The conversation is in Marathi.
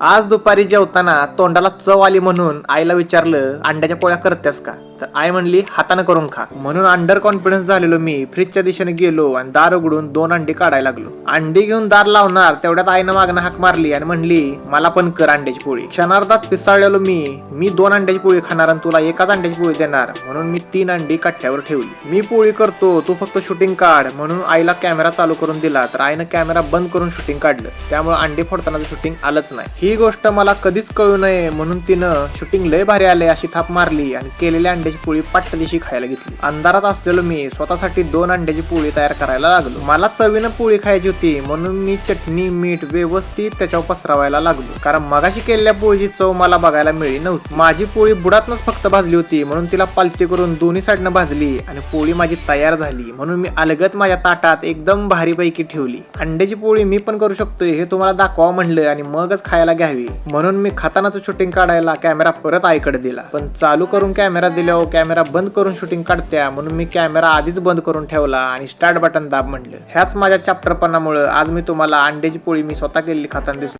आज दुपारी जेवताना तोंडाला चव आली म्हणून आईला विचारलं अंड्याच्या पोळ्या करतेस का? तर आई म्हणली हातानं करून खा. म्हणून अंडर कॉन्फिडन्स झालेलो मी फ्रीजच्या दिशेने गेलो आणि दार उघडून दोन अंडी काढायला लागलो. अंडी घेऊन दार लावणार तेवढ्यात आईनं मागणं हाक मारली आणि म्हणली मला पण कर अंड्याची पोळी. क्षणार्धात पिसाळलेलो मी मी दोन अंड्याची पोळी खाणार आणि तुला एकाच अंड्याची पोळी देणार. म्हणून मी तीन अंडी कट्ट्यावर ठेवली. मी पोळी करतो तू फक्त शूटिंग काढ. म्हणून आईला कॅमेरा चालू करून दिला तर आईनं कॅमेरा बंद करून शूटिंग काढलं. त्यामुळे अंडी फोडतानाचं शूटिंग आलंच नाही. ही गोष्ट मला कधीच कळू नये म्हणून तिनं शूटिंग लय भारी आले अशी थाप मारली आणि केलेल्या अंड्याची पोळी पाट्ट दिवशी खायला घेतली. अंधारात असलेलो मी स्वतःसाठी दोन अंड्याची पोळी तयार करायला लागलो. मला चवीनं पोळी खायची होती म्हणून मी चटणी मीठ व्यवस्थित त्याच्यावर पसरवायला लागलो. कारण मगाशी केलेल्या पोळीची चव मला बघायला मिळली नव्हती. माझी पोळी बुडातनच फक्त भाजली होती म्हणून तिला पालती करून दोन्ही साईडनं भाजली आणि पोळी माझी तयार झाली म्हणून मी अलगत माझ्या ताटात एकदम भारीपैकी ठेवली. अंड्याची पोळी मी पण करू शकतोय हे तुम्हाला दाखवा म्हणलं आणि मगच खायला घ्यावी. म्हणून मी खातानाचं शूटिंग काढायला कॅमेरा परत आईकडे दिला. पण चालू करून कॅमेरा दिल्यावर कॅमेरा बंद करून शूटिंग काढत्या म्हणून मी कॅमेरा आधीच बंद करून ठेवला आणि स्टार्ट बटन दाब म्हटलं ह्याच माझ्या चॅप्टरपणामुळे आज मी तुम्हाला अंड्याची पोळी मी स्वतः केलेली खाताना दिसलो